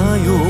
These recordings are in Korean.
나요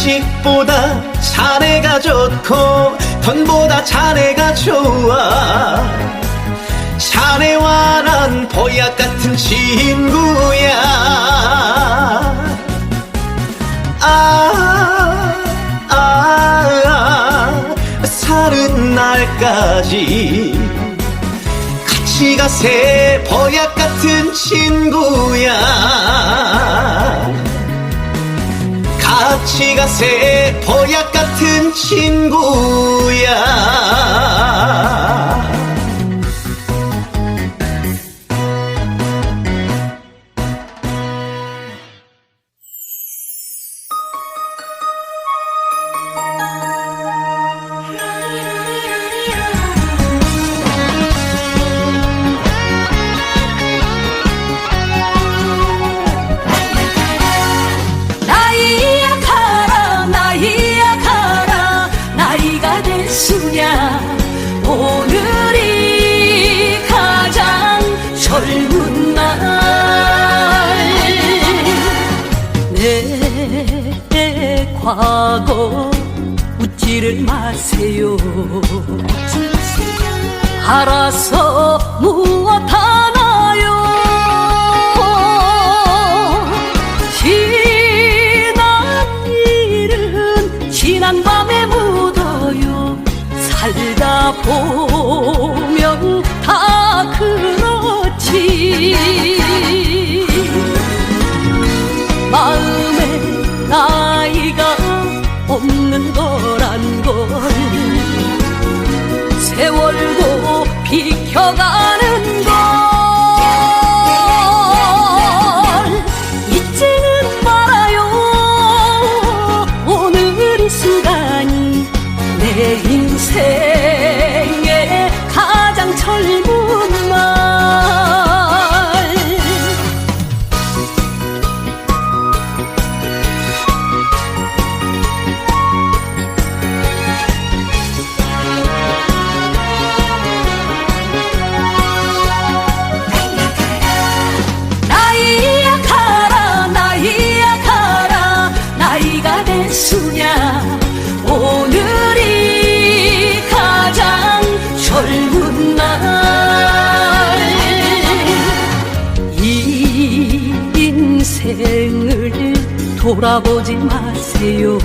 자식보다 자네가 좋고 돈보다 자네가 좋아. 자네와 난 보약 같은 친구야. 아, 아, 아 사는 날까지 같이 가세 보약 같은 친구야 같이 가세. 보약 같은 친구야 됐으냐? 오늘이 가장 젊은 날내 과거 웃지를 마세요. 알아서 무 돌아보지 마세요.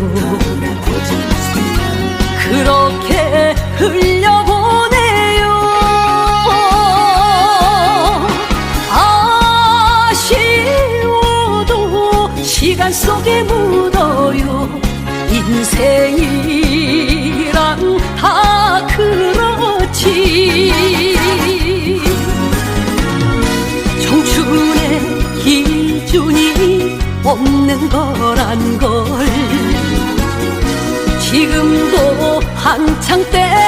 그렇게 흘려보내요. 아쉬워도 시간 속에 묻어요. 인생이 거란 걸. 지금도 한창 때